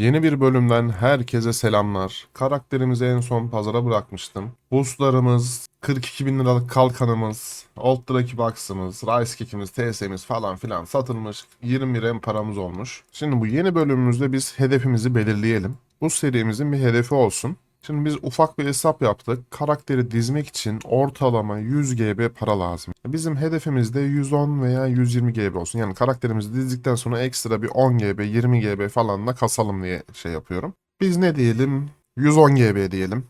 Yeni bir bölümden herkese selamlar. Karakterimizi en son pazara bırakmıştım. Boostlarımız, 42 bin liralık kalkanımız, Old Draki Box'ımız, Rice Kick'imiz, TS'miz falan filan satılmış. 20 rem paramız olmuş. Şimdi bu yeni bölümümüzde biz hedefimizi belirleyelim. Bu serimizin bir hedefi olsun. Şimdi biz ufak bir hesap yaptık. Karakteri dizmek için ortalama 100 GB para lazım. Bizim hedefimiz de 110 veya 120 GB olsun. Yani karakterimizi dizdikten sonra ekstra bir 10 GB, 20 GB falan da kasalım diye şey yapıyorum. Biz ne diyelim? 110 GB diyelim.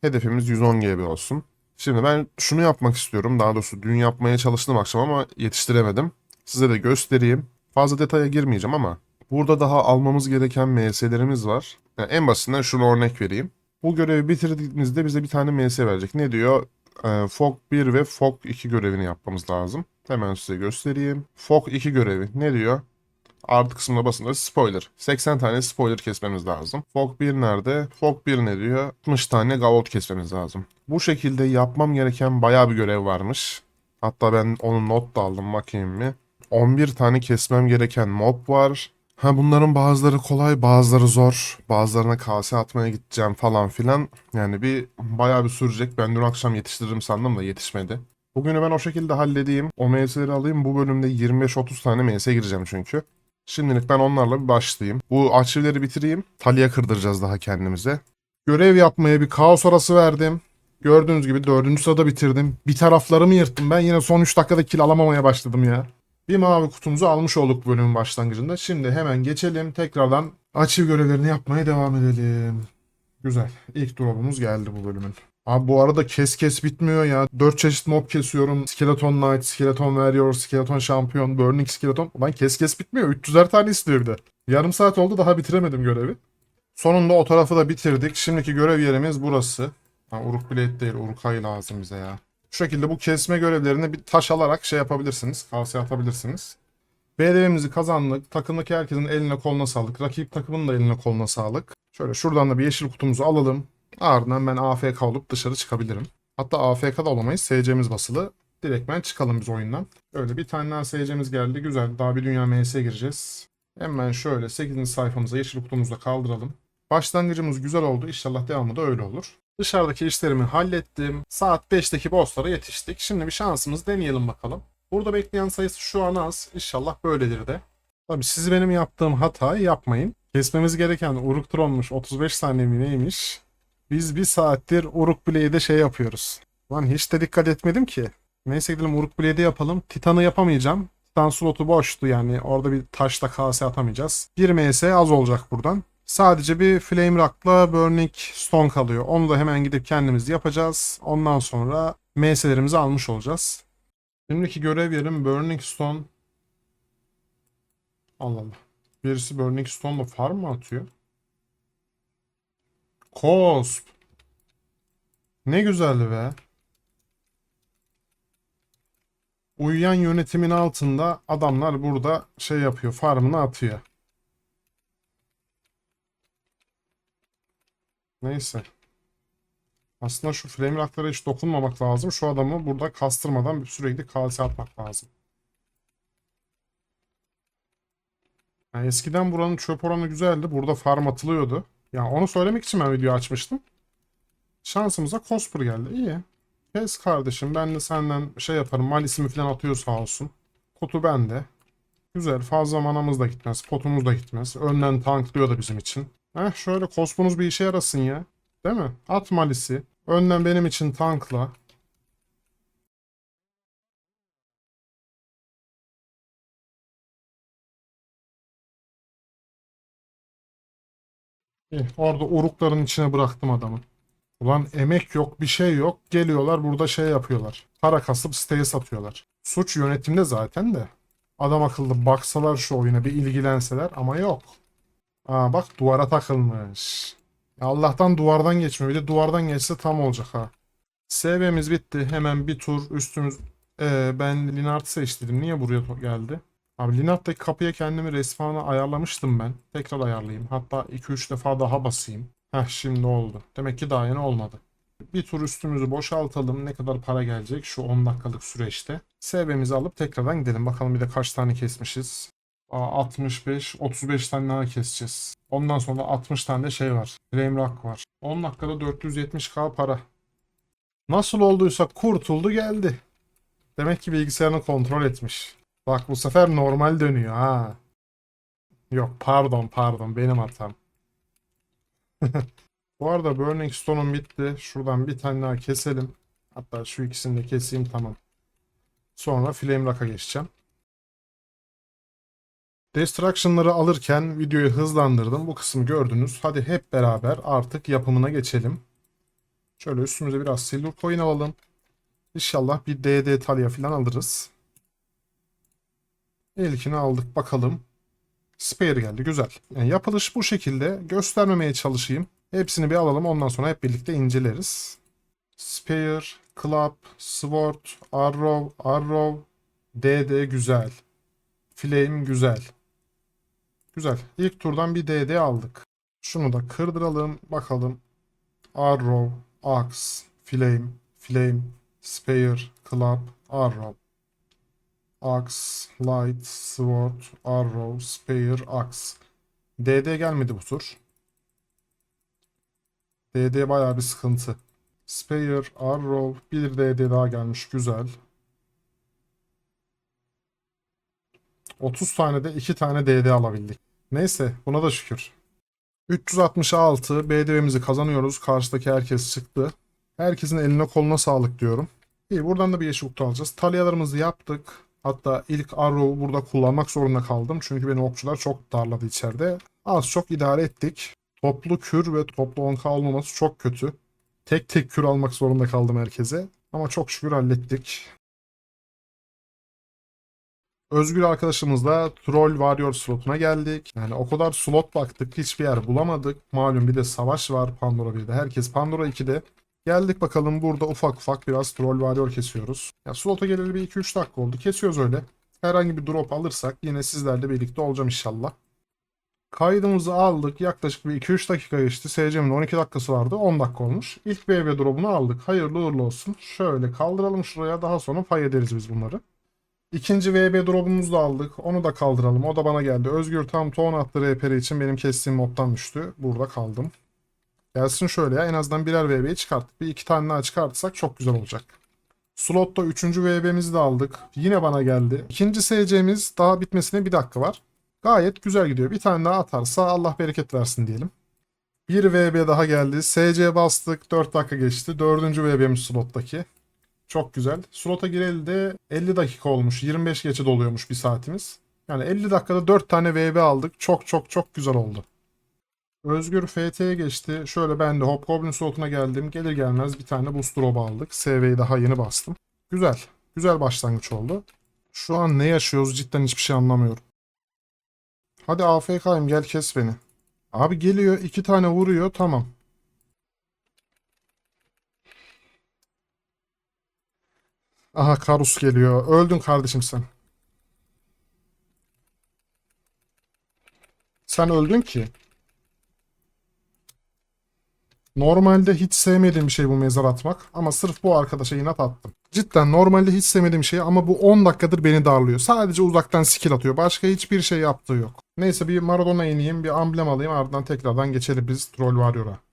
Hedefimiz 110 GB olsun. Şimdi ben şunu yapmak istiyorum. Daha doğrusu dün yapmaya çalıştım akşam ama yetiştiremedim. Size de göstereyim. Fazla detaya girmeyeceğim ama burada daha almamız gereken MS'lerimiz var. Yani en basitinden şunu örnek vereyim. Bu görevi bitirdiğimizde bize bir tane MS verecek. Ne diyor? Ee, FOG 1 ve FOG 2 görevini yapmamız lazım. Hemen size göstereyim. FOG 2 görevi ne diyor? Artı kısmına basınca spoiler. 80 tane spoiler kesmemiz lazım. FOG 1 nerede? FOG 1 ne diyor? 60 tane gavot kesmemiz lazım. Bu şekilde yapmam gereken bayağı bir görev varmış. Hatta ben onu not da aldım bakayım bir. 11 tane kesmem gereken mob var. Ha bunların bazıları kolay, bazıları zor. Bazılarına kase atmaya gideceğim falan filan. Yani bir bayağı bir sürecek. Ben dün akşam yetiştiririm sandım da yetişmedi. Bugünü ben o şekilde halledeyim. O MS'leri alayım. Bu bölümde 25-30 tane MS gireceğim çünkü. Şimdilik ben onlarla bir başlayayım. Bu arşivleri bitireyim. Talia kırdıracağız daha kendimize. Görev yapmaya bir kaos arası verdim. Gördüğünüz gibi dördüncü sırada bitirdim. Bir taraflarımı yırttım. Ben yine son 3 dakikada kill alamamaya başladım ya. Bir mavi kutumuzu almış olduk bölümün başlangıcında. Şimdi hemen geçelim. Tekrardan arşiv görevlerini yapmaya devam edelim. Güzel. İlk drop'umuz geldi bu bölümün. Abi bu arada kes kes bitmiyor ya. 4 çeşit mob kesiyorum. Skeleton Knight, Skeleton Warrior, Skeleton Champion, Burning Skeleton. Ulan kes kes bitmiyor. 300'er tane istiyor bir de. Yarım saat oldu daha bitiremedim görevi. Sonunda o tarafı da bitirdik. Şimdiki görev yerimiz burası. Ha, Uruk Blade değil, Urukay lazım bize ya. Şu şekilde bu kesme görevlerini bir taş alarak şey yapabilirsiniz. Kalsiye atabilirsiniz. BDV'mizi kazandık. Takımdaki herkesin eline koluna sağlık. Rakip takımın da eline koluna sağlık. Şöyle şuradan da bir yeşil kutumuzu alalım. Ardından ben AFK olup dışarı çıkabilirim. Hatta AFK da olamayız. SC'miz basılı. Direktmen çıkalım biz oyundan. Öyle bir tane daha SC'miz geldi. Güzel. Daha bir dünya MS'ye gireceğiz. Hemen şöyle 8. sayfamıza yeşil kutumuzu da kaldıralım. Başlangıcımız güzel oldu. İnşallah devamı da öyle olur. Dışarıdaki işlerimi hallettim. Saat 5'teki bosslara yetiştik. Şimdi bir şansımız deneyelim bakalım. Burada bekleyen sayısı şu an az. İnşallah böyledir de. Tabi siz benim yaptığım hatayı yapmayın. Kesmemiz gereken Uruk Tron'muş 35 saniye mi neymiş? Biz bir saattir Uruk Blade'e şey yapıyoruz. Lan hiç de dikkat etmedim ki. Neyse gidelim Uruk Blade'i yapalım. Titan'ı yapamayacağım. Titan slotu boştu yani orada bir taşla kase atamayacağız. 1 MS az olacak buradan. Sadece bir Flame Rock'la Burning Stone kalıyor. Onu da hemen gidip kendimiz yapacağız. Ondan sonra MS'lerimizi almış olacağız. Şimdiki görev yerim Burning Stone. Allah Allah. Birisi Burning Stone'la farm mı atıyor? Cosp. Ne güzeldi be. Uyuyan yönetimin altında adamlar burada şey yapıyor, farmını atıyor. Neyse. Aslında şu rock'lara hiç dokunmamak lazım. Şu adamı burada kastırmadan sürekli kalse atmak lazım. Yani eskiden buranın çöp oranı güzeldi. Burada farm atılıyordu. Ya onu söylemek için ben video açmıştım. Şansımıza Cosper geldi. İyi. Kes kardeşim. Ben de senden şey yaparım. Malisimi falan atıyor sağ olsun. Kutu bende. Güzel. Fazla manamız da gitmez. Potumuz da gitmez. Önden tanklıyor da bizim için. Heh şöyle Cosmo'nuz bir işe yarasın ya. Değil mi? At Malis'i. Önden benim için tankla. İyi, orada urukların içine bıraktım adamı. Ulan emek yok, bir şey yok. Geliyorlar burada şey yapıyorlar. Para kasıp siteye satıyorlar. Suç yönetimde zaten de. Adam akıllı baksalar şu oyuna bir ilgilenseler ama yok. Aa bak duvara takılmış. Allah'tan duvardan geçmiyor. Bir de duvardan geçse tam olacak ha. SV'miz bitti. Hemen bir tur üstümüz... Ee, ben Linart'ı seçtim. Niye buraya geldi? Abi Linart'taki kapıya kendimi respawn'a ayarlamıştım ben. Tekrar ayarlayayım. Hatta 2-3 defa daha basayım. Heh şimdi oldu. Demek ki daha yeni olmadı. Bir tur üstümüzü boşaltalım. Ne kadar para gelecek şu 10 dakikalık süreçte. SV'mizi alıp tekrardan gidelim. Bakalım bir de kaç tane kesmişiz. Aa, 65, 35 tane daha keseceğiz. Ondan sonra 60 tane de şey var. Frame rack var. 10 dakikada 470k para. Nasıl olduysa kurtuldu geldi. Demek ki bilgisayarını kontrol etmiş. Bak bu sefer normal dönüyor ha. Yok pardon pardon benim hatam. Bu arada Burning Stone'um bitti. Şuradan bir tane daha keselim. Hatta şu ikisini de keseyim tamam. Sonra Flame Rock'a geçeceğim. Destruction'ları alırken videoyu hızlandırdım. Bu kısmı gördünüz. Hadi hep beraber artık yapımına geçelim. Şöyle üstümüze biraz Silver Coin alalım. İnşallah bir DD Talia falan alırız. İlkini aldık bakalım. Spare geldi güzel. Yani yapılış bu şekilde. Göstermemeye çalışayım. Hepsini bir alalım ondan sonra hep birlikte inceleriz. Spear, Club, Sword, Arrow, Arrow, DD güzel. Flame güzel. Güzel. İlk turdan bir DD aldık. Şunu da kırdıralım. Bakalım. Arrow, Axe, Flame, Flame, Spear, Club, Arrow. Axe, Light, Sword, Arrow, Spear, Axe. DD gelmedi bu tur. DD bayağı bir sıkıntı. Spear, Arrow, bir DD daha gelmiş. Güzel. 30 tane de 2 tane DD alabildik. Neyse buna da şükür. 366 BDV'mizi kazanıyoruz. Karşıdaki herkes çıktı. Herkesin eline koluna sağlık diyorum. İyi buradan da bir yeşil kutu alacağız. Talyalarımızı yaptık. Hatta ilk Arrow'u burada kullanmak zorunda kaldım. Çünkü beni okçular çok darladı içeride. Az çok idare ettik. Toplu kür ve toplu 10k olmaması çok kötü. Tek tek kür almak zorunda kaldım herkese. Ama çok şükür hallettik. Özgür arkadaşımızla Troll Warrior slotuna geldik. Yani o kadar slot baktık hiçbir yer bulamadık. Malum bir de savaş var Pandora 1'de. Herkes Pandora 2'de. Geldik bakalım burada ufak ufak biraz Troll Warrior kesiyoruz. Ya slota geleli bir 2-3 dakika oldu. Kesiyoruz öyle. Herhangi bir drop alırsak yine sizlerle birlikte olacağım inşallah. Kaydımızı aldık. Yaklaşık bir 2-3 dakika geçti. SC'min 12 dakikası vardı. 10 dakika olmuş. İlk BB drop'unu aldık. Hayırlı uğurlu olsun. Şöyle kaldıralım şuraya. Daha sonra pay ederiz biz bunları. İkinci VB drop'umuzu da aldık. Onu da kaldıralım. O da bana geldi. Özgür tam ton attı RPR için benim kestiğim moddan düştü. Burada kaldım. Gelsin şöyle ya. En azından birer VB'yi çıkarttık. Bir iki tane daha çıkartırsak çok güzel olacak. Slotta üçüncü VB'mizi de aldık. Yine bana geldi. İkinci SC'miz daha bitmesine bir dakika var. Gayet güzel gidiyor. Bir tane daha atarsa Allah bereket versin diyelim. Bir VB daha geldi. SC bastık. 4 dakika geçti. Dördüncü VB'miz slottaki. Çok güzel. Slota gireli de 50 dakika olmuş. 25 geçe doluyormuş bir saatimiz. Yani 50 dakikada 4 tane VB aldık. Çok çok çok güzel oldu. Özgür FT'ye geçti. Şöyle ben de Hobgoblin slotuna geldim. Gelir gelmez bir tane boost drop aldık. SV'yi daha yeni bastım. Güzel. Güzel başlangıç oldu. Şu an ne yaşıyoruz cidden hiçbir şey anlamıyorum. Hadi AFK'yim gel kes beni. Abi geliyor iki tane vuruyor tamam. Aha Karus geliyor. Öldün kardeşim sen. Sen öldün ki. Normalde hiç sevmediğim bir şey bu mezar atmak ama sırf bu arkadaşa inat attım. Cidden normalde hiç sevmediğim şey ama bu 10 dakikadır beni darlıyor. Sadece uzaktan skill atıyor. Başka hiçbir şey yaptığı yok. Neyse bir Maradona ineyim, bir amblem alayım ardından tekrardan geçelim biz Troll Warrior'a.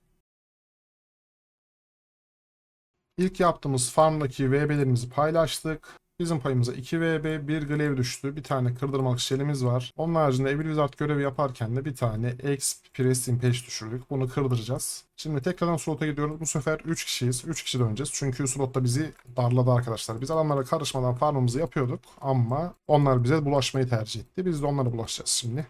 İlk yaptığımız farmdaki VB'lerimizi paylaştık. Bizim payımıza 2 VB, 1 Glaive düştü. Bir tane kırdırmalık şelimiz var. Onun haricinde Evil Wizard görevi yaparken de bir tane X Press Impage düşürdük. Bunu kırdıracağız. Şimdi tekrardan slota gidiyoruz. Bu sefer 3 kişiyiz. 3 kişi döneceğiz. Çünkü slotta bizi darladı arkadaşlar. Biz adamlara karışmadan farmımızı yapıyorduk. Ama onlar bize bulaşmayı tercih etti. Biz de onlara bulaşacağız şimdi.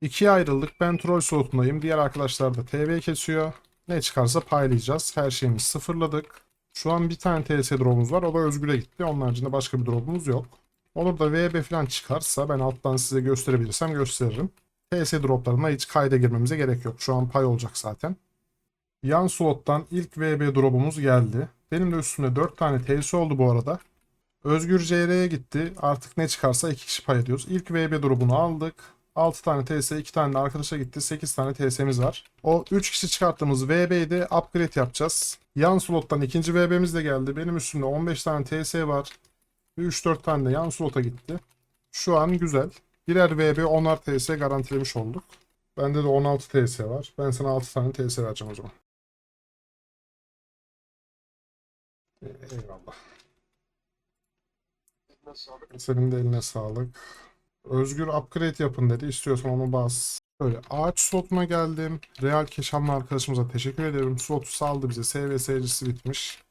İkiye ayrıldık. Ben troll slotundayım. Diğer arkadaşlar da TV kesiyor. Ne çıkarsa paylayacağız. Her şeyimizi sıfırladık. Şu an bir tane TS drop'umuz var. O da Özgür'e gitti. Onun haricinde başka bir drop'umuz yok. Olur da VB falan çıkarsa ben alttan size gösterebilirsem gösteririm. TS droplarına hiç kayda girmemize gerek yok. Şu an pay olacak zaten. Yan slottan ilk VB drop'umuz geldi. Benim de üstümde 4 tane TS oldu bu arada. Özgür CR'ye gitti. Artık ne çıkarsa 2 kişi pay ediyoruz. İlk VB drop'unu aldık. 6 tane TS, 2 tane de arkadaşa gitti. 8 tane TS'miz var. O 3 kişi çıkarttığımız VB'yi de upgrade yapacağız. Yan slottan ikinci VB'miz de geldi. Benim üstümde 15 tane TS var. Ve 3-4 tane de yan slota gitti. Şu an güzel. Birer VB 10'ar TS garantilemiş olduk. Bende de 16 TS var. Ben sana 6 tane TS vereceğim o zaman. E- Eyvallah. Senin de eline sağlık. Özgür upgrade yapın dedi. İstiyorsan onu bas. Böyle ağaç slotuna geldim. Real Keşanlı arkadaşımıza teşekkür ederim. Slotu saldı bize. SVS'cisi bitmiş.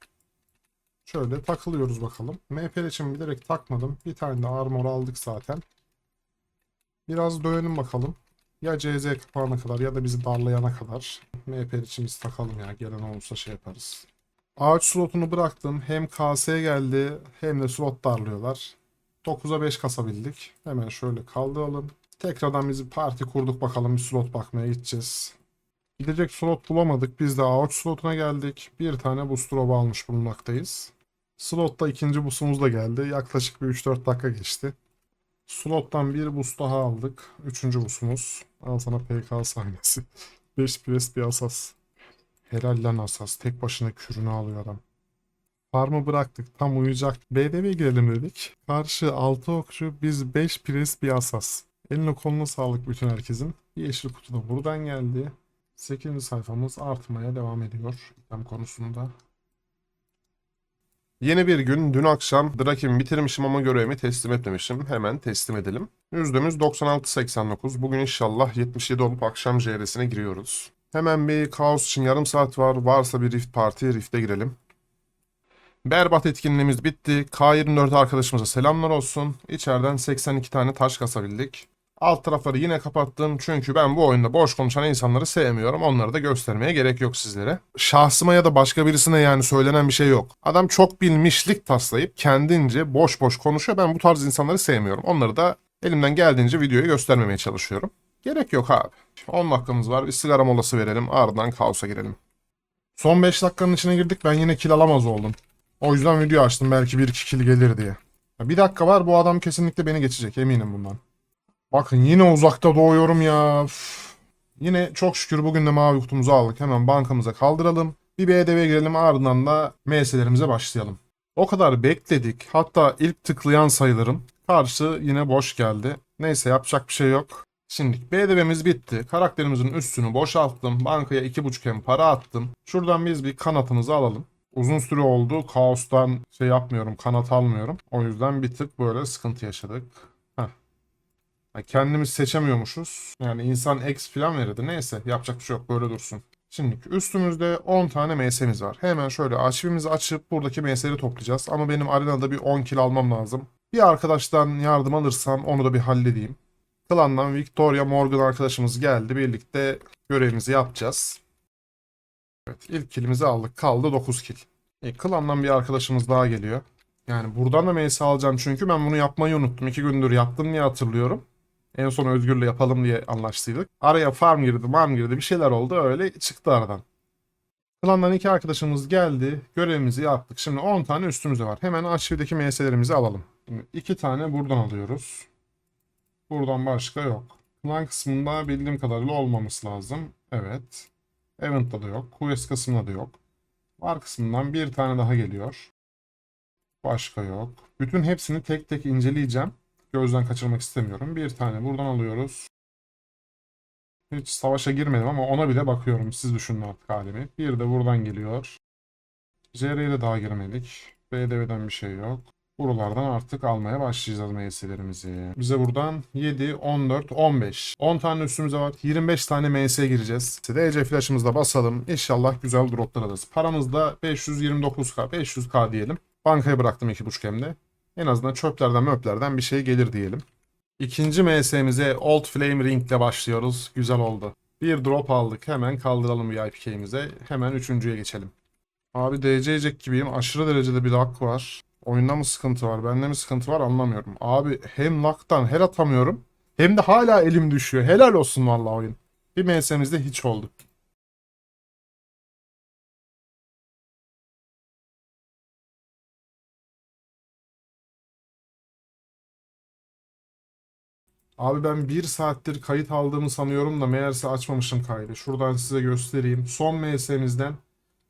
Şöyle takılıyoruz bakalım. MPL için bilerek takmadım. Bir tane de armor aldık zaten. Biraz dönelim bakalım. Ya CZ kapağına kadar ya da bizi darlayana kadar. MPL için biz takalım ya. Gelen olursa şey yaparız. Ağaç slotunu bıraktım. Hem KS geldi hem de slot darlıyorlar. 9'a 5 kasabildik. Hemen şöyle kaldıralım. Tekrardan biz bir parti kurduk bakalım bir slot bakmaya gideceğiz. Gidecek slot bulamadık. Biz de ağaç slotuna geldik. Bir tane boost drop almış bulunmaktayız. Slotta ikinci boost'umuz da geldi. Yaklaşık bir 3-4 dakika geçti. Slottan bir boost daha aldık. Üçüncü boost'umuz. Al sana PK sahnesi. 5 pres bir asas. Helal lan asas. Tek başına kürünü alıyor adam. Farmı bıraktık. Tam uyuyacak. BDV girelim dedik. Karşı 6 okçu. Biz 5 pres bir asas. Eline koluna sağlık bütün herkesin. Yeşil kutu da buradan geldi. 8. sayfamız artmaya devam ediyor. İtem konusunda. Yeni bir gün. Dün akşam Draken'i bitirmişim ama görevimi teslim etmemişim. Hemen teslim edelim. Yüzdemiz 96.89. Bugün inşallah 77 olup akşam JR'sine giriyoruz. Hemen bir kaos için yarım saat var. Varsa bir Rift Party, Rift'e girelim. Berbat etkinliğimiz bitti. K24 arkadaşımıza selamlar olsun. İçeriden 82 tane taş kasabildik. Alt tarafları yine kapattım çünkü ben bu oyunda boş konuşan insanları sevmiyorum. Onları da göstermeye gerek yok sizlere. Şahsıma ya da başka birisine yani söylenen bir şey yok. Adam çok bilmişlik taslayıp kendince boş boş konuşuyor. Ben bu tarz insanları sevmiyorum. Onları da elimden geldiğince videoya göstermemeye çalışıyorum. Gerek yok abi. 10 dakikamız var. Bir sigara molası verelim. Ardından kaosa girelim. Son 5 dakikanın içine girdik. Ben yine kill alamaz oldum. O yüzden video açtım. Belki 1-2 kill gelir diye. Ya Bir dakika var. Bu adam kesinlikle beni geçecek. Eminim bundan. Bakın yine uzakta doğuyorum ya. Üf. Yine çok şükür bugün de mavi kutumuzu aldık. Hemen bankamıza kaldıralım. Bir BDV girelim ardından da MS'lerimize başlayalım. O kadar bekledik. Hatta ilk tıklayan sayılarım. Karşı yine boş geldi. Neyse yapacak bir şey yok. Şimdi BDV'miz bitti. Karakterimizin üstünü boşalttım. Bankaya 2.5 hem para attım. Şuradan biz bir kanatımızı alalım. Uzun süre oldu. Kaos'tan şey yapmıyorum. Kanat almıyorum. O yüzden bir tık böyle sıkıntı yaşadık. Heh. Kendimiz seçemiyormuşuz. Yani insan X falan verirdi. Neyse yapacak bir şey yok. Böyle dursun. Şimdi üstümüzde 10 tane MS'miz var. Hemen şöyle arşivimizi açıp buradaki MS'leri toplayacağız. Ama benim arenada bir 10 kill almam lazım. Bir arkadaştan yardım alırsam onu da bir halledeyim. Klandan Victoria Morgan arkadaşımız geldi. Birlikte görevimizi yapacağız. Evet ilk killimizi aldık. Kaldı 9 kill. E, klandan bir arkadaşımız daha geliyor. Yani buradan da MS alacağım çünkü ben bunu yapmayı unuttum. 2 gündür yaptım diye hatırlıyorum. En son Özgür'le yapalım diye anlaştıydık. Araya farm girdi, farm girdi bir şeyler oldu öyle çıktı aradan. Klandan iki arkadaşımız geldi. Görevimizi yaptık. Şimdi 10 tane üstümüz var. Hemen arşivdeki MS'lerimizi alalım. Şimdi 2 tane buradan alıyoruz. Buradan başka yok. Klan kısmında bildiğim kadarıyla olmaması lazım. Evet. Event'ta da yok. Quest kısmında da yok. Var kısmından bir tane daha geliyor. Başka yok. Bütün hepsini tek tek inceleyeceğim. Gözden kaçırmak istemiyorum. Bir tane buradan alıyoruz. Hiç savaşa girmedim ama ona bile bakıyorum. Siz düşünün artık halimi. Bir de buradan geliyor. JR'ye de daha girmedik. BDV'den bir şey yok. Buralardan artık almaya başlayacağız meyselerimizi. Bize buradan 7, 14, 15. 10 tane üstümüze var. 25 tane MS gireceğiz. DC flash'ımızda basalım. İnşallah güzel droplar alırız. Paramız da 529k, 500k diyelim. Bankaya bıraktım 2.5 hemde. En azından çöplerden möplerden bir şey gelir diyelim. İkinci MS'mize Old Flame Ring ile başlıyoruz. Güzel oldu. Bir drop aldık. Hemen kaldıralım VIP'imize. Hemen üçüncüye geçelim. Abi DC Jack gibiyim. Aşırı derecede bir lag var. Oyunda mı sıkıntı var? Bende mi sıkıntı var anlamıyorum. Abi hem lag'dan her atamıyorum. Hem de hala elim düşüyor. Helal olsun vallahi oyun. Bir MS'mizde hiç oldu. Abi ben bir saattir kayıt aldığımı sanıyorum da meğerse açmamışım kaydı. Şuradan size göstereyim. Son MS'mizden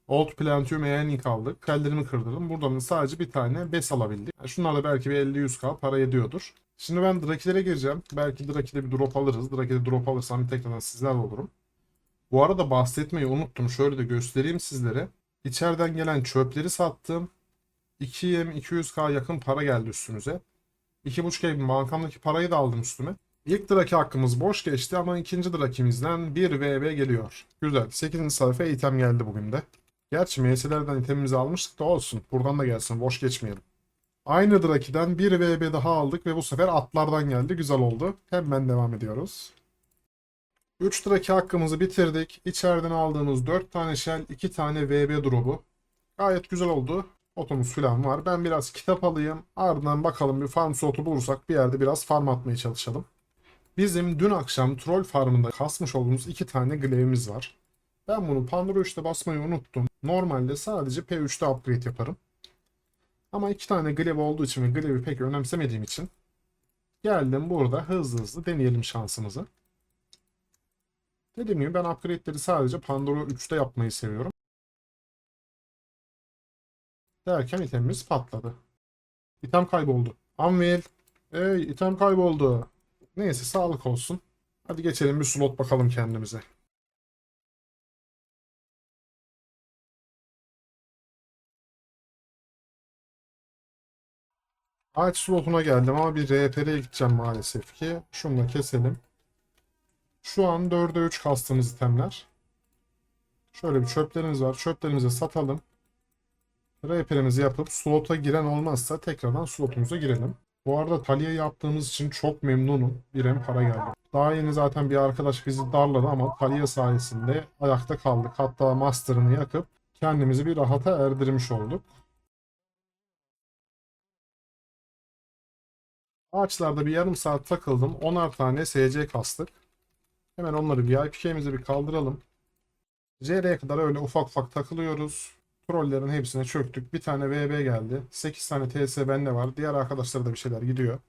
Old Plantium Eanik aldık. Ellerimi kırdırdım. Buradan da sadece bir tane bes alabildik. Yani şunlarla belki bir 50-100k para ediyordur. Şimdi ben Draki'lere gireceğim. Belki Draki'de bir drop alırız. Draki'de drop alırsam bir tekrardan sizlerle olurum. Bu arada bahsetmeyi unuttum. Şöyle de göstereyim sizlere. İçeriden gelen çöpleri sattım. 2M 200k yakın para geldi üstümüze. 2.5 bankamdaki parayı da aldım üstüme. İlk Draki hakkımız boş geçti ama ikinci Draki'mizden 1 VB geliyor. Güzel. 8. sayfa item geldi bugün de. Gerçi MS'lerden itemimizi almıştık da olsun. Buradan da gelsin. Boş geçmeyelim. Aynı Draki'den 1 VB daha aldık ve bu sefer atlardan geldi. Güzel oldu. Hemen devam ediyoruz. 3 Draki hakkımızı bitirdik. İçeriden aldığımız 4 tane shell, 2 tane VB drop'u. Gayet güzel oldu. Otomuz falan var. Ben biraz kitap alayım. Ardından bakalım bir farm slotu bulursak bir yerde biraz farm atmaya çalışalım. Bizim dün akşam troll farmında kasmış olduğumuz 2 tane glaive'imiz var. Ben bunu Pandora 3'te basmayı unuttum. Normalde sadece P3'te upgrade yaparım. Ama iki tane glaive olduğu için ve glaive'i pek önemsemediğim için geldim burada hızlı hızlı deneyelim şansımızı. Dediğim gibi ben upgrade'leri sadece Pandora 3'te yapmayı seviyorum. Derken itemimiz patladı. İtem kayboldu. Anvil. Ey item kayboldu. Neyse sağlık olsun. Hadi geçelim bir slot bakalım kendimize. Ağaç slotuna geldim ama bir RP'ye gideceğim maalesef ki. Şunu da keselim. Şu an 4'e 3 kastığımız itemler. Şöyle bir çöplerimiz var. Çöplerimizi satalım. RP'mizi yapıp slota giren olmazsa tekrardan slotumuza girelim. Bu arada Talia yaptığımız için çok memnunum. Bir hem para geldi. Daha yeni zaten bir arkadaş bizi darladı ama Talia sayesinde ayakta kaldık. Hatta master'ını yakıp kendimizi bir rahata erdirmiş olduk. Ağaçlarda bir yarım saat takıldım. 10'ar tane SC kastık. Hemen onları VIP'mize bir kaldıralım. JR'ye kadar öyle ufak ufak takılıyoruz. Trollerin hepsine çöktük. Bir tane VB geldi. 8 tane TS bende var. Diğer arkadaşlara da bir şeyler gidiyor.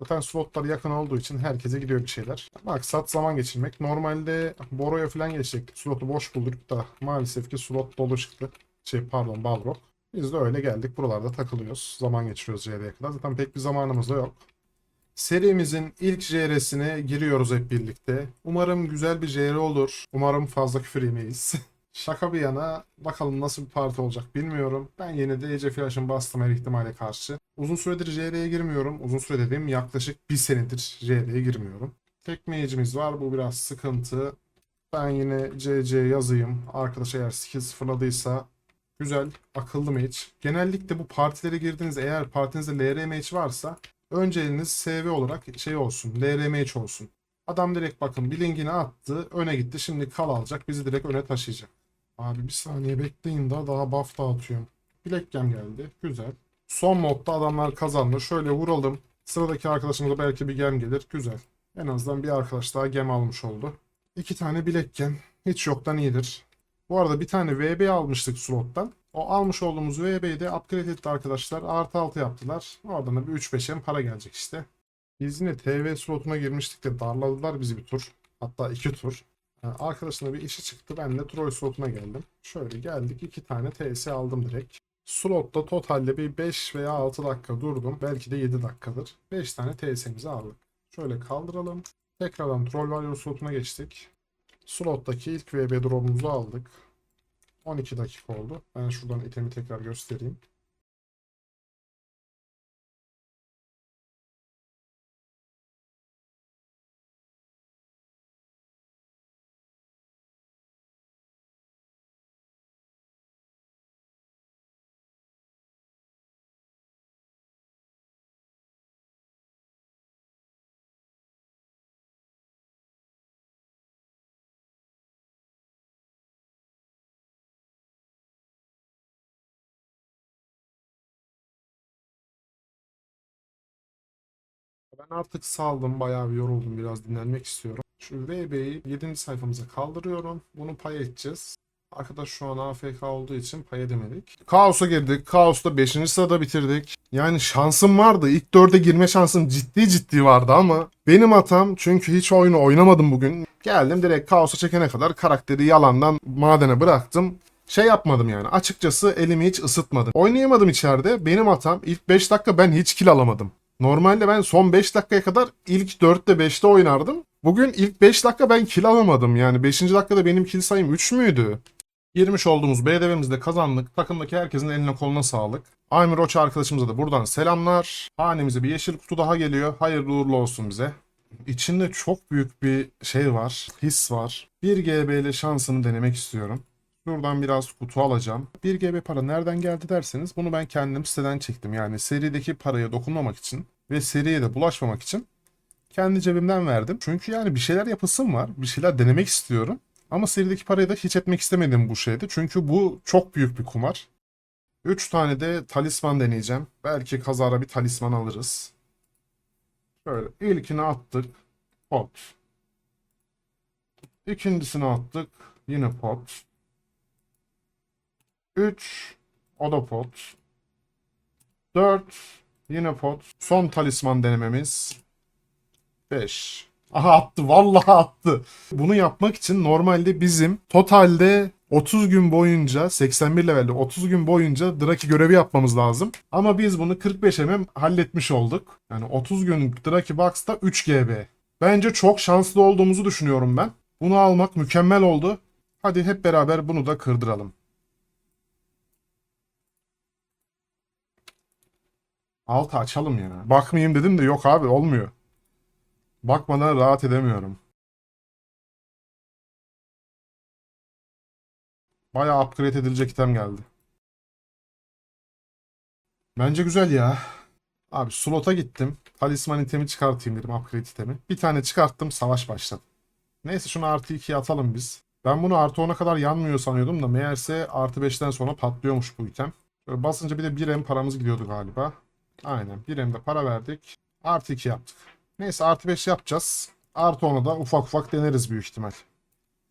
Zaten slotlar yakın olduğu için herkese gidiyor bir şeyler. Maksat zaman geçirmek. Normalde Boro'ya falan geçecektik. Slotu boş bulduk da maalesef ki slot dolu çıktı. Şey pardon Balrog. Biz de öyle geldik. Buralarda takılıyoruz. Zaman geçiriyoruz JR'ye kadar. Zaten pek bir zamanımız da yok. Serimizin ilk JR'sine giriyoruz hep birlikte. Umarım güzel bir JR olur. Umarım fazla küfür yemeyiz. Şaka bir yana bakalım nasıl bir parti olacak bilmiyorum. Ben yine de Ece Flash'ın bastım her ihtimale karşı. Uzun süredir JR'ye girmiyorum. Uzun süre dediğim yaklaşık bir senedir JR'ye girmiyorum. Tek mage'imiz var. Bu biraz sıkıntı. Ben yine CC yazayım. Arkadaş eğer skill sıfırladıysa güzel. Akıllı mage. Genellikle bu partilere girdiğiniz eğer partinizde LR mage varsa önceliğiniz SV olarak şey olsun. LR mage olsun. Adam direkt bakın blinkini attı. Öne gitti. Şimdi kal alacak. Bizi direkt öne taşıyacak. Abi bir saniye bekleyin daha daha buff dağıtıyorum. Bilek gem geldi. Güzel. Son modda adamlar kazandı. Şöyle vuralım. Sıradaki arkadaşımıza belki bir gem gelir. Güzel. En azından bir arkadaş daha gem almış oldu. İki tane bilek gem. Hiç yoktan iyidir. Bu arada bir tane VB almıştık slottan. O almış olduğumuz VB'yi de upgrade etti arkadaşlar. Artı altı yaptılar. Oradan da bir 3-5'e para gelecek işte. Biz yine TV slotuna girmiştik de darladılar bizi bir tur. Hatta iki tur. Yani arkadaşına bir işi çıktı. Ben de Troy slotuna geldim. Şöyle geldik. iki tane TS aldım direkt. Slotta totalde bir 5 veya 6 dakika durdum. Belki de 7 dakikadır. 5 tane TS'mizi aldık. Şöyle kaldıralım. Tekrardan Troll Warrior slotuna geçtik. Slottaki ilk VB drop'umuzu aldık. 12 dakika oldu. Ben şuradan itemi tekrar göstereyim. Ben artık saldım. Bayağı bir yoruldum. Biraz dinlenmek istiyorum. Şu VB'yi 7. sayfamıza kaldırıyorum. Bunu pay edeceğiz. Arkadaş şu an AFK olduğu için pay edemedik. Kaos'a girdik. Kaos'ta 5. sırada bitirdik. Yani şansım vardı. İlk 4'e girme şansım ciddi ciddi vardı ama benim hatam çünkü hiç oyunu oynamadım bugün. Geldim direkt Kaos'a çekene kadar karakteri yalandan madene bıraktım. Şey yapmadım yani. Açıkçası elimi hiç ısıtmadım. Oynayamadım içeride. Benim hatam ilk 5 dakika ben hiç kill alamadım. Normalde ben son 5 dakikaya kadar ilk 4'te 5'te oynardım. Bugün ilk 5 dakika ben kill alamadım. Yani 5. dakikada benim kill sayım 3 müydü? Girmiş olduğumuz BDV'mizde kazandık. Takımdaki herkesin eline koluna sağlık. Amir Roç arkadaşımıza da buradan selamlar. Hanemize bir yeşil kutu daha geliyor. Hayırlı uğurlu olsun bize. İçinde çok büyük bir şey var. His var. 1 GB ile şansını denemek istiyorum. Şuradan biraz kutu alacağım. 1 GB para nereden geldi derseniz bunu ben kendim siteden çektim. Yani serideki paraya dokunmamak için ve seriye de bulaşmamak için kendi cebimden verdim. Çünkü yani bir şeyler yapasım var. Bir şeyler denemek istiyorum. Ama serideki parayı da hiç etmek istemedim bu şeyde. Çünkü bu çok büyük bir kumar. 3 tane de talisman deneyeceğim. Belki kazara bir talisman alırız. Şöyle ilkini attık. Pot. İkincisini attık. Yine pot. 3. O da pot. 4. Yine pot. Son talisman denememiz. 5. Aha attı. Vallahi attı. Bunu yapmak için normalde bizim totalde 30 gün boyunca 81 levelde 30 gün boyunca Draki görevi yapmamız lazım. Ama biz bunu 45 mm halletmiş olduk. Yani 30 gün Draki Box'ta 3 GB. Bence çok şanslı olduğumuzu düşünüyorum ben. Bunu almak mükemmel oldu. Hadi hep beraber bunu da kırdıralım. Altı açalım ya. Bakmayayım dedim de yok abi olmuyor. Bakmadan rahat edemiyorum. Bayağı upgrade edilecek item geldi. Bence güzel ya. Abi slota gittim. Talisman itemi çıkartayım dedim upgrade itemi. Bir tane çıkarttım savaş başladı. Neyse şunu artı 2'ye atalım biz. Ben bunu artı 10'a kadar yanmıyor sanıyordum da meğerse artı 5'ten sonra patlıyormuş bu item. Böyle basınca bir de 1M paramız gidiyordu galiba. Aynen 1M'de para verdik. Artı 2 yaptık. Neyse artı 5 yapacağız. Artı 10'a da ufak ufak deneriz büyük ihtimal.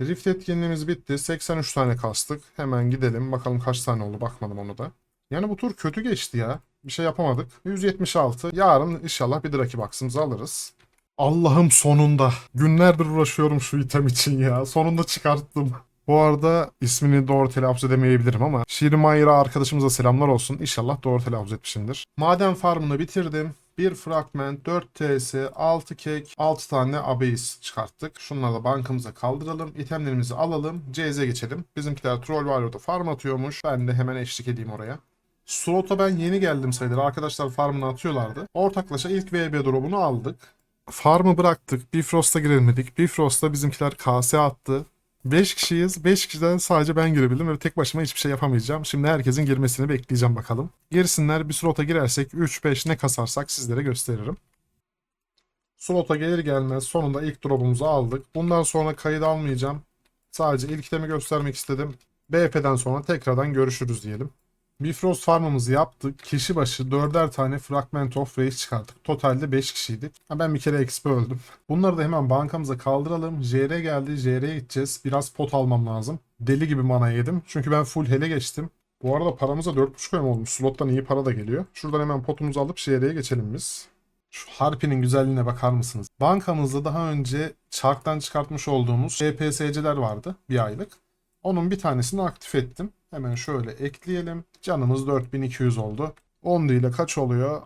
Rift etkinliğimiz bitti. 83 tane kastık. Hemen gidelim. Bakalım kaç tane oldu. Bakmadım onu da. Yani bu tur kötü geçti ya. Bir şey yapamadık. 176. Yarın inşallah bir Draki Box'ımızı alırız. Allah'ım sonunda. Günlerdir uğraşıyorum şu item için ya. Sonunda çıkarttım. Bu arada ismini doğru telaffuz edemeyebilirim ama Şirimayra arkadaşımıza selamlar olsun. İnşallah doğru telaffuz etmişimdir. Maden farmını bitirdim. Bir fragment, 4 TS, 6 kek, 6 tane abeis çıkarttık. Şunları da bankamıza kaldıralım. İtemlerimizi alalım. CZ geçelim. Bizimkiler Troll Warrior'da farm atıyormuş. Ben de hemen eşlik edeyim oraya. Slot'a ben yeni geldim sayılır. Arkadaşlar farmını atıyorlardı. Ortaklaşa ilk VB drop'unu aldık. Farmı bıraktık. Bifrost'a giremedik. Bifrost'ta bizimkiler KS attı. 5 kişiyiz. 5 kişiden sadece ben girebildim ve tek başıma hiçbir şey yapamayacağım. Şimdi herkesin girmesini bekleyeceğim bakalım. Girsinler bir slota girersek 3-5 ne kasarsak sizlere gösteririm. Slota gelir gelmez sonunda ilk drop'umuzu aldık. Bundan sonra kayıt almayacağım. Sadece ilk itemi göstermek istedim. BP'den sonra tekrardan görüşürüz diyelim. Bifrost farmımızı yaptık. Kişi başı 4'er tane Fragment of Rage çıkarttık. Totalde 5 kişiydik. Ha, ben bir kere XP öldüm. Bunları da hemen bankamıza kaldıralım. JR geldi. JR'ye gideceğiz. Biraz pot almam lazım. Deli gibi mana yedim. Çünkü ben full hele geçtim. Bu arada paramıza 4.5 koyma olmuş. Slottan iyi para da geliyor. Şuradan hemen potumuzu alıp JR'ye geçelim biz. Şu Harpy'nin güzelliğine bakar mısınız? Bankamızda daha önce çarktan çıkartmış olduğumuz EPSC'ler vardı. Bir aylık. Onun bir tanesini aktif ettim. Hemen şöyle ekleyelim. Canımız 4200 oldu. 10 ile kaç oluyor?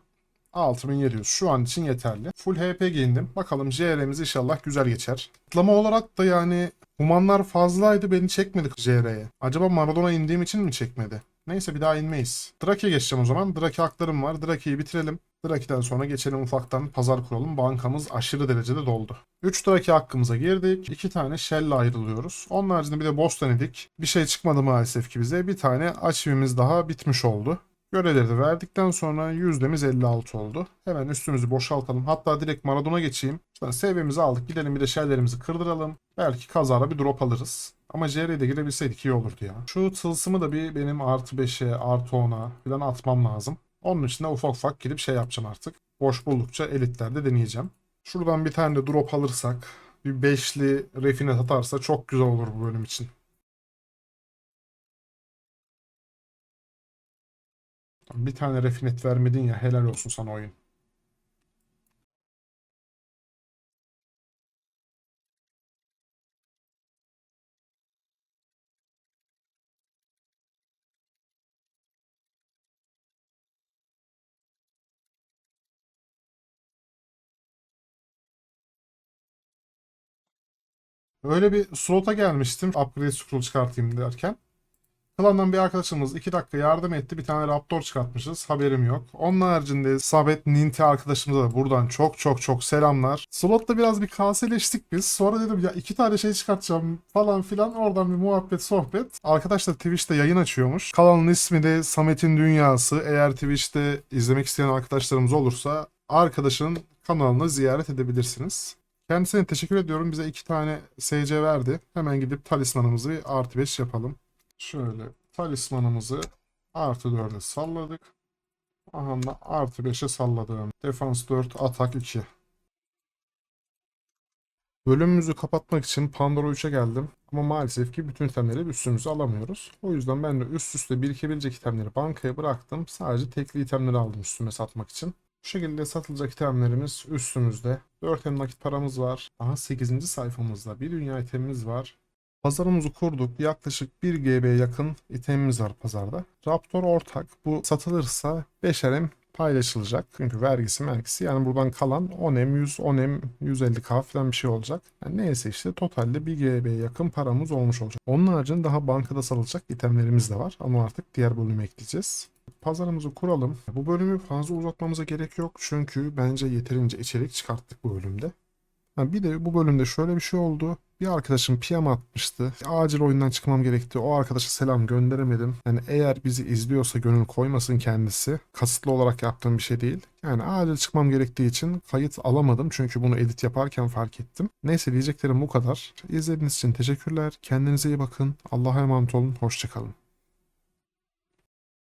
6700. Şu an için yeterli. Full HP giyindim. Bakalım JR'miz inşallah güzel geçer. Atlama olarak da yani humanlar fazlaydı beni çekmedi JR'ye. Acaba Maradona indiğim için mi çekmedi? Neyse bir daha inmeyiz. Draki'ye geçeceğim o zaman. Draki haklarım var. Draki'yi bitirelim. Draki'den sonra geçelim ufaktan pazar kuralım. Bankamız aşırı derecede doldu. 3 Draki hakkımıza girdik. 2 tane Shell'le ayrılıyoruz. Onun haricinde bir de boss denedik. Bir şey çıkmadı maalesef ki bize. Bir tane achievimiz daha bitmiş oldu. Görevleri de verdikten sonra yüzdemiz 56 oldu. Hemen üstümüzü boşaltalım. Hatta direkt Maradona geçeyim. Şuradan SV'mizi aldık. Gidelim bir de shelllerimizi kırdıralım. Belki kazara bir drop alırız. Ama JR'ye de girebilseydik iyi olurdu ya. Şu tılsımı da bir benim artı 5'e artı 10'a falan atmam lazım. Onun için de ufak ufak gidip şey yapacağım artık. Boş buldukça elitlerde deneyeceğim. Şuradan bir tane de drop alırsak bir beşli refine atarsa çok güzel olur bu bölüm için. Bir tane refinet vermedin ya helal olsun sana oyun. Öyle bir slota gelmiştim. Upgrade scroll çıkartayım derken. Klandan bir arkadaşımız 2 dakika yardım etti. Bir tane Raptor çıkartmışız. Haberim yok. Onun haricinde Sabet Ninti arkadaşımıza da buradan çok çok çok selamlar. Slotta biraz bir kaseleştik biz. Sonra dedim ya iki tane şey çıkartacağım falan filan. Oradan bir muhabbet sohbet. Arkadaşlar Twitch'te yayın açıyormuş. Kanalın ismi de Samet'in Dünyası. Eğer Twitch'te izlemek isteyen arkadaşlarımız olursa arkadaşın kanalını ziyaret edebilirsiniz. Kendisine teşekkür ediyorum. Bize iki tane SC verdi. Hemen gidip talismanımızı artı 5 yapalım. Şöyle talismanımızı artı 4'e salladık. Aha da artı 5'e salladım. Defans 4, atak 2. Bölümümüzü kapatmak için Pandora 3'e geldim. Ama maalesef ki bütün itemleri üstümüze alamıyoruz. O yüzden ben de üst üste birikebilecek itemleri bankaya bıraktım. Sadece tekli itemleri aldım üstüme satmak için. Bu şekilde satılacak itemlerimiz üstümüzde. 4 hem nakit paramız var. Daha 8. sayfamızda bir dünya itemimiz var. Pazarımızı kurduk. Yaklaşık 1 GB yakın itemimiz var pazarda. Raptor ortak. Bu satılırsa 5 RM paylaşılacak. Çünkü vergisi mergisi yani buradan kalan 10M, 100, 10M, 150K falan bir şey olacak. Yani neyse işte totalde 1 GB yakın paramız olmuş olacak. Onun haricinde daha bankada satılacak itemlerimiz de var. Ama artık diğer bölüme ekleyeceğiz. Pazarımızı kuralım. Bu bölümü fazla uzatmamıza gerek yok. Çünkü bence yeterince içerik çıkarttık bu bölümde. Bir de bu bölümde şöyle bir şey oldu. Bir arkadaşım PM atmıştı. Acil oyundan çıkmam gerekti. O arkadaşa selam gönderemedim. Yani eğer bizi izliyorsa gönül koymasın kendisi. Kasıtlı olarak yaptığım bir şey değil. Yani acil çıkmam gerektiği için kayıt alamadım. Çünkü bunu edit yaparken fark ettim. Neyse diyeceklerim bu kadar. İzlediğiniz için teşekkürler. Kendinize iyi bakın. Allah'a emanet olun. Hoşçakalın.